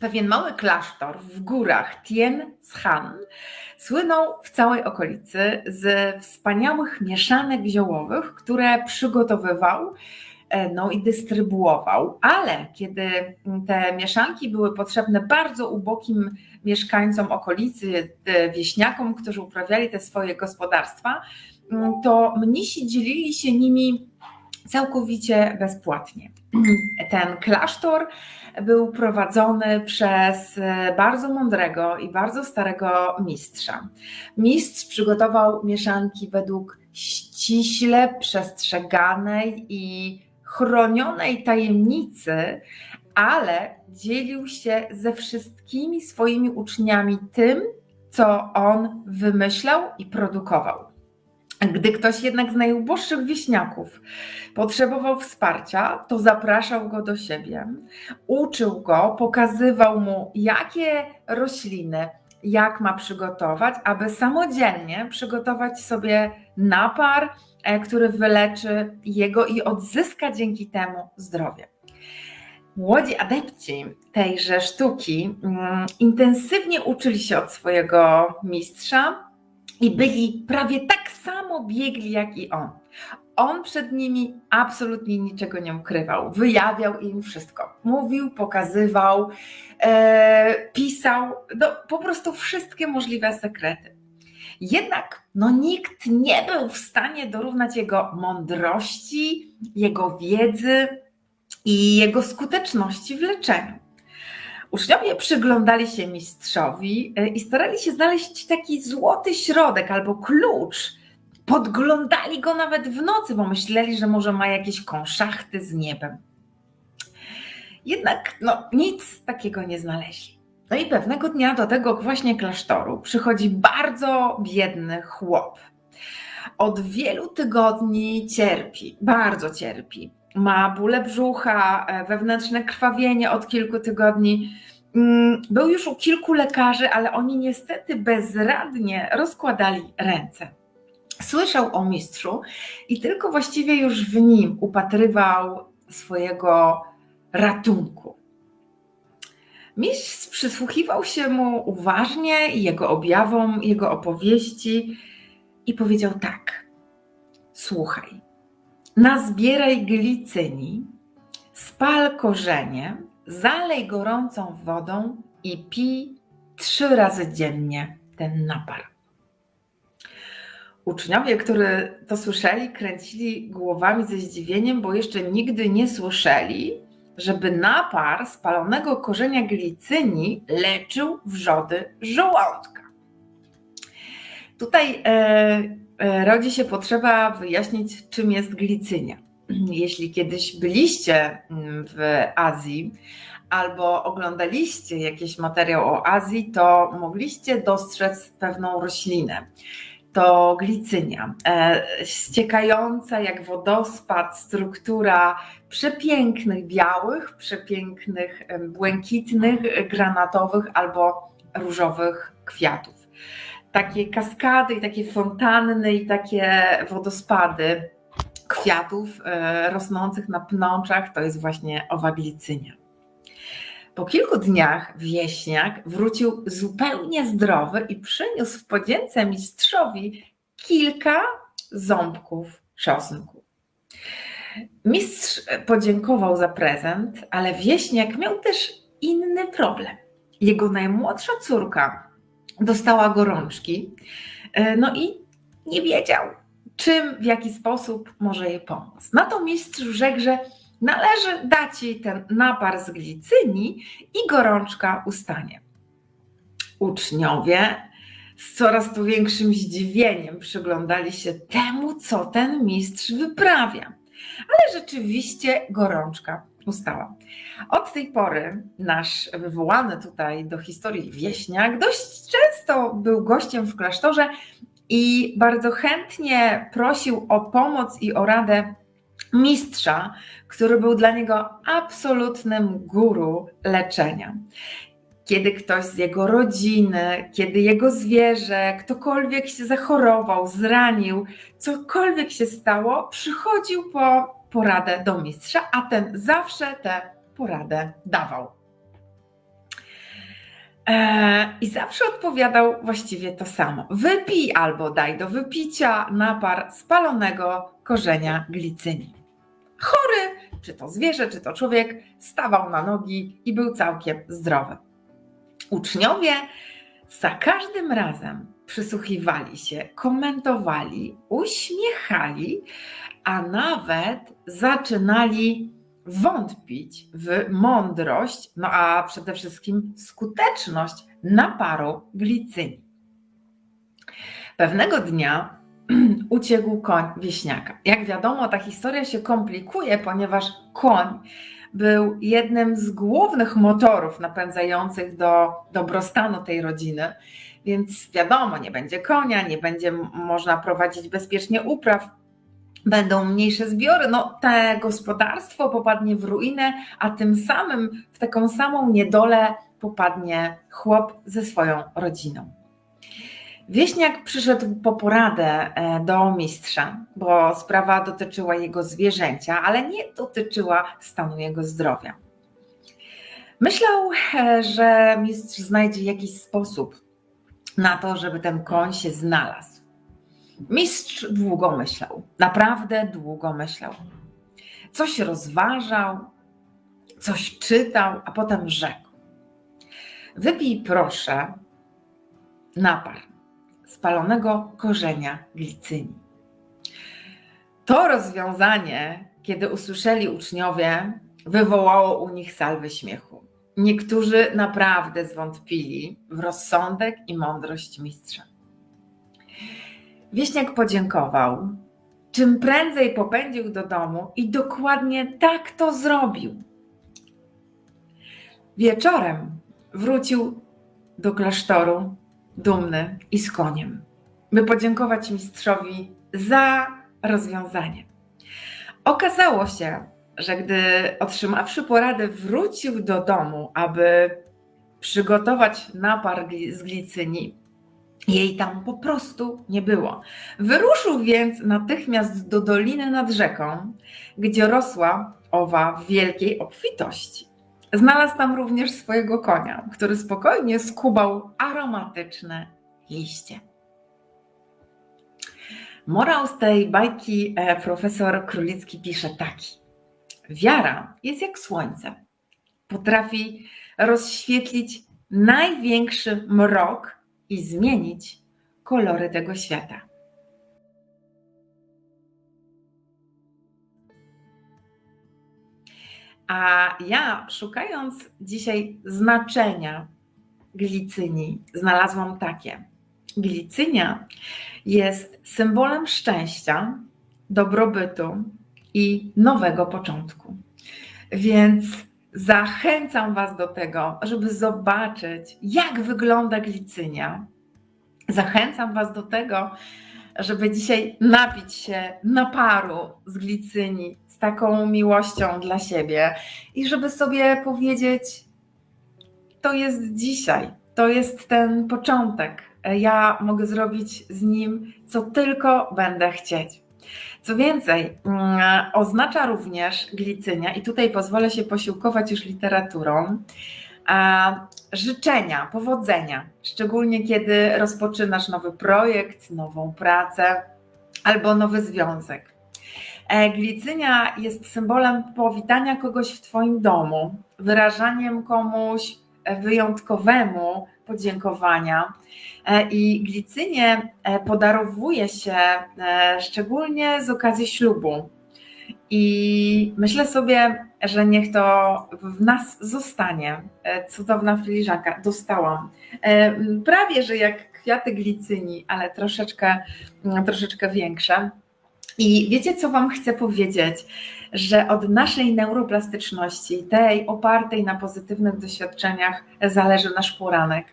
Pewien mały klasztor w górach Tien Shan słynął w całej okolicy z wspaniałych mieszanek ziołowych, które przygotowywał e, no i dystrybuował, ale kiedy te mieszanki były potrzebne bardzo ubokim mieszkańcom okolicy, e, wieśniakom, którzy uprawiali te swoje gospodarstwa, mm, to mnisi dzielili się nimi całkowicie bezpłatnie. Ten klasztor był prowadzony przez bardzo mądrego i bardzo starego mistrza. Mistrz przygotował mieszanki według ściśle przestrzeganej i chronionej tajemnicy, ale dzielił się ze wszystkimi swoimi uczniami tym, co on wymyślał i produkował. Gdy ktoś jednak z najuboższych wieśniaków potrzebował wsparcia, to zapraszał go do siebie, uczył go, pokazywał mu, jakie rośliny, jak ma przygotować, aby samodzielnie przygotować sobie napar, e, który wyleczy jego i odzyska dzięki temu zdrowie. Młodzi adepci tejże sztuki mm, intensywnie uczyli się od swojego mistrza i byli prawie tak samo biegli jak i on. On przed nimi absolutnie niczego nie ukrywał, wyjawiał im wszystko. Mówił, pokazywał, e, pisał, no, po prostu wszystkie możliwe sekrety. Jednak no, nikt nie był w stanie dorównać jego mądrości, jego wiedzy i jego skuteczności w leczeniu. Uczniowie przyglądali się mistrzowi e, i starali się znaleźć taki złoty środek albo klucz. Podglądali go nawet w nocy, bo myśleli, że może ma jakieś konszachty z niebem. Jednak no, nic takiego nie znaleźli. No i pewnego dnia do tego właśnie klasztoru przychodzi bardzo biedny chłop. Od wielu tygodni cierpi, bardzo cierpi ma bóle brzucha, e, wewnętrzne krwawienie od kilku tygodni. Mm, był już u kilku lekarzy, ale oni niestety bezradnie rozkładali ręce. Słyszał o mistrzu i tylko właściwie już w nim upatrywał swojego ratunku. Mistrz przysłuchiwał się mu uważnie jego objawom, jego opowieści i powiedział tak: Słuchaj, Nazbieraj glicyni, spal korzenie, zalej gorącą wodą i pij trzy razy dziennie ten napar. Uczniowie, którzy to słyszeli, kręcili głowami ze zdziwieniem, bo jeszcze nigdy nie słyszeli, żeby napar spalonego korzenia glicyni leczył wrzody żołądka. Tutaj e, rodzi się potrzeba wyjaśnić, czym jest glicynia. Jeśli kiedyś byliście mm, w Azji albo oglądaliście jakiś materiał o Azji, to mogliście dostrzec pewną roślinę. To glicynia, e, ściekająca jak wodospad, struktura przepięknych białych, przepięknych błękitnych, granatowych albo różowych kwiatów takie kaskady i takie fontanny i takie wodospady kwiatów e, rosnących na pnączach to jest właśnie owa glicynia. Po kilku dniach wieśniak wrócił zupełnie zdrowy i przyniósł w podzięce mistrzowi kilka ząbków czosnku. Mistrz podziękował za prezent, ale wieśniak miał też inny problem. Jego najmłodsza córka dostała gorączki. E, no i nie wiedział, czym, w jaki sposób może jej pomóc. Na to mistrz rzekł, że należy dać jej ten napar z glicyni i gorączka ustanie. Uczniowie z coraz to większym zdziwieniem przyglądali się temu, co ten mistrz wyprawia. Ale rzeczywiście gorączka ustała. Od tej pory nasz wywołany tutaj do historii wieśniak dość często był gościem w klasztorze i bardzo chętnie prosił o pomoc i o radę mistrza, który był dla niego absolutnym guru leczenia. Kiedy ktoś z jego rodziny, kiedy jego zwierzę, ktokolwiek się zachorował, zranił, cokolwiek się stało, przychodził po poradę do mistrza, a ten zawsze tę poradę dawał. E, I zawsze odpowiadał właściwie to samo. Wypij albo daj do wypicia napar spalonego korzenia glicyni. Chory, czy to zwierzę, czy to człowiek, stawał na nogi i był całkiem zdrowy. Uczniowie za każdym razem przysłuchiwali się, komentowali, uśmiechali, a nawet zaczynali wątpić w mądrość, no a przede wszystkim skuteczność naparu glicyni. Pewnego dnia uciekł koń wieśniaka. Jak wiadomo, ta historia się komplikuje, ponieważ koń był jednym z głównych motorów napędzających do dobrostanu tej rodziny. Więc wiadomo, nie będzie konia, nie będzie można prowadzić bezpiecznie upraw, będą mniejsze zbiory, no te gospodarstwo popadnie w ruinę, a tym samym w taką samą niedolę popadnie chłop ze swoją rodziną. Wieśniak przyszedł po poradę e, do mistrza, bo sprawa dotyczyła jego zwierzęcia, ale nie dotyczyła stanu jego zdrowia. Myślał, e, że mistrz znajdzie jakiś sposób na to, żeby ten koń się znalazł. Mistrz długo myślał, naprawdę długo myślał. Coś rozważał, coś czytał, a potem rzekł: Wypij proszę napar spalonego korzenia glicyni. To rozwiązanie, kiedy usłyszeli uczniowie, wywołało u nich salwy śmiechu. Niektórzy naprawdę zwątpili w rozsądek i mądrość mistrza. Wieśniak podziękował, czym prędzej popędził do domu i dokładnie tak to zrobił. Wieczorem wrócił do klasztoru dumny i z koniem, by podziękować mistrzowi za rozwiązanie. Okazało się, że gdy otrzymawszy poradę, wrócił do domu, aby przygotować napar z glicyni, jej tam po prostu nie było. Wyruszył więc natychmiast do doliny nad rzeką, gdzie rosła owa w wielkiej obfitości. Znalazł tam również swojego konia, który spokojnie skubał aromatyczne liście. Morał z tej bajki e, profesor Królicki pisze taki. Wiara jest jak słońce. Potrafi rozświetlić największy mrok i zmienić kolory tego świata. A ja, szukając dzisiaj znaczenia glicyni, znalazłam takie. Glicynia jest symbolem szczęścia, dobrobytu i nowego początku. Więc Zachęcam Was do tego, żeby zobaczyć, jak wygląda glicynia. Zachęcam Was do tego, żeby dzisiaj napić się naparu z glicyni z taką miłością dla siebie i żeby sobie powiedzieć: To jest dzisiaj, to jest ten początek. Ja mogę zrobić z nim, co tylko będę chcieć. Co więcej, mm, oznacza również glicynia, i tutaj pozwolę się posiłkować już literaturą, życzenia, powodzenia, szczególnie kiedy rozpoczynasz nowy projekt, nową pracę albo nowy związek. E, glicynia jest symbolem powitania kogoś w Twoim domu, wyrażaniem komuś wyjątkowemu podziękowania. E, I glicynie e, podarowuje się e, szczególnie z okazji ślubu. I myślę sobie, że niech to w nas zostanie. Cudowna filiżanka, dostałam. Prawie, że jak kwiaty glicyni, ale troszeczkę, troszeczkę większe. I wiecie, co Wam chcę powiedzieć? Że od naszej neuroplastyczności, tej opartej na pozytywnych doświadczeniach, zależy nasz poranek.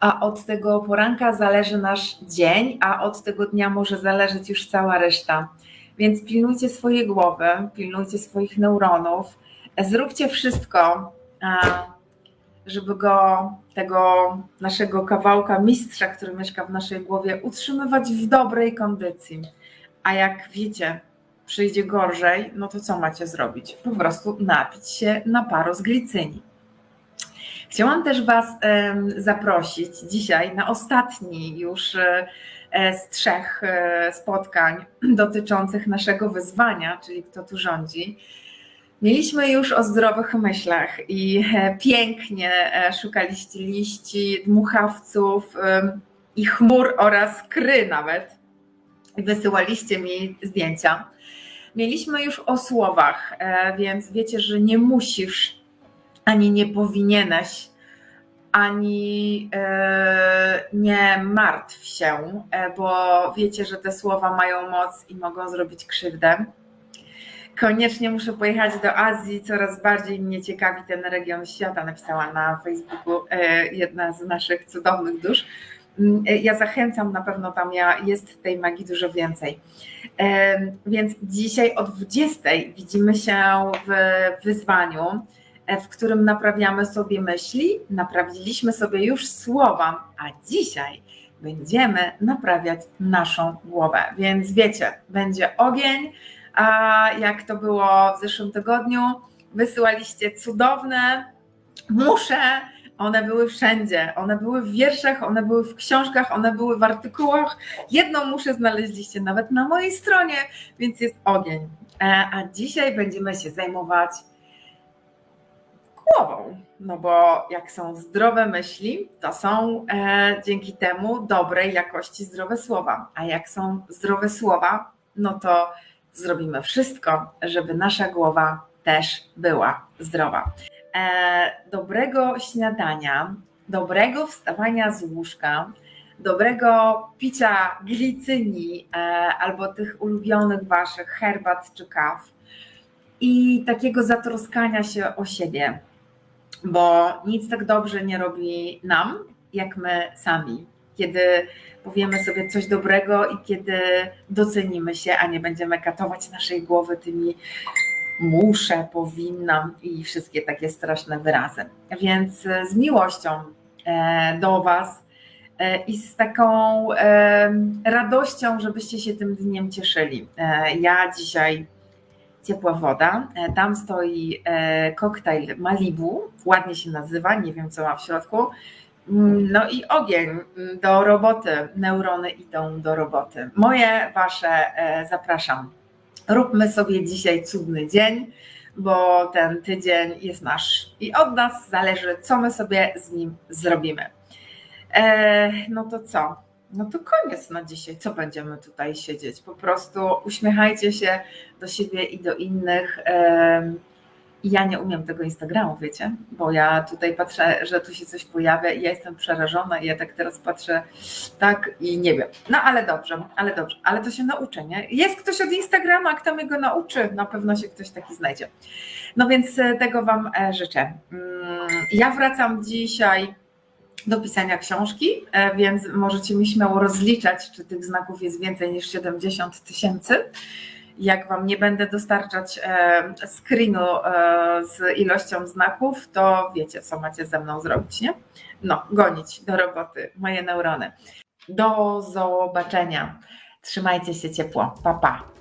A od tego poranka zależy nasz dzień, a od tego dnia może zależeć już cała reszta. Więc pilnujcie swojej głowy, pilnujcie swoich neuronów, zróbcie wszystko, żeby go, tego naszego kawałka mistrza, który mieszka w naszej głowie, utrzymywać w dobrej kondycji a jak wiecie, przyjdzie gorzej, no to co macie zrobić? Po prostu napić się na paro z glicyni. Chciałam też Was zaprosić dzisiaj na ostatni już e, e, z trzech e, spotkań dotyczących naszego wyzwania, czyli kto tu rządzi. Mieliśmy już o zdrowych myślach i pięknie szukaliście liści, dmuchawców i chmur oraz kry nawet. Wysyłaliście mi zdjęcia. Mieliśmy już o słowach, e, więc wiecie, że nie musisz ani nie powinieneś, ani e, nie martw się, e, bo wiecie, że te słowa mają moc i mogą zrobić krzywdę. Koniecznie muszę pojechać do Azji, coraz bardziej mnie ciekawi ten region świata, napisała na Facebooku jedna z naszych cudownych dusz. Mm, e, Ja zachęcam, na pewno tam ja, jest tej magii dużo więcej. Więc dzisiaj o 20 widzimy się w wyzwaniu, e, w którym naprawiamy sobie myśli, naprawiliśmy sobie już słowa, a dzisiaj będziemy naprawiać naszą głowę. Więc wiecie, będzie ogień, a jak to było w zeszłym tygodniu, wysyłaliście cudowne, muszę, one były wszędzie, one były w wierszach, one były w książkach, one były w artykułach. Jedną muszę znaleźliście nawet na mojej stronie, więc jest ogień. E, A dzisiaj będziemy się zajmować głową. No bo jak są zdrowe myśli, to są e, dzięki temu dobrej jakości zdrowe słowa. A jak są zdrowe słowa, no to zrobimy wszystko, żeby nasza głowa też była zdrowa. E, dobrego śniadania, dobrego wstawania z łóżka, dobrego picia glicyni e, albo tych ulubionych waszych herbat czy kaw i takiego zatroskania się o siebie, bo nic tak dobrze nie robi nam, jak my sami. Kiedy powiemy sobie coś dobrego i kiedy docenimy się, a nie będziemy katować naszej głowy tymi muszę, powinnam i wszystkie takie straszne wyrazy. Więc e, z miłością e, do Was e, i z taką radością, żebyście się tym dniem cieszyli. Ja dzisiaj ciepła woda, tam stoi koktajl Malibu, ładnie się nazywa, nie wiem co ma w środku. Mm, No i ogień do roboty, neurony idą do roboty. Moje, wasze zapraszam. Róbmy sobie dzisiaj cudny dzień, bo ten tydzień jest nasz i od nas zależy, co my sobie z nim zrobimy. E, no to co? No to koniec na dzisiaj. Co będziemy tutaj siedzieć? Po prostu uśmiechajcie się do siebie i do innych. Em, I ja nie umiem tego Instagramu, wiecie, bo ja tutaj patrzę, że tu się coś pojawia i ja jestem przerażona i ja tak teraz patrzę tak i nie wiem. No ale dobrze, ale dobrze, ale to się nauczę, nie? Jest ktoś od Instagrama, kto mnie go nauczy, na pewno się ktoś taki znajdzie. No więc e, tego Wam e, życzę. Mm, Ja wracam dzisiaj do pisania książki, e, więc możecie mi śmiało rozliczać, czy tych znaków jest więcej niż 70 tysięcy. Jak Wam nie będę dostarczać e, screenu e, z ilością znaków, to wiecie, co macie ze mną zrobić, nie? No, gonić do roboty moje neurony. Do zobaczenia. Trzymajcie się ciepło. Pa, pa.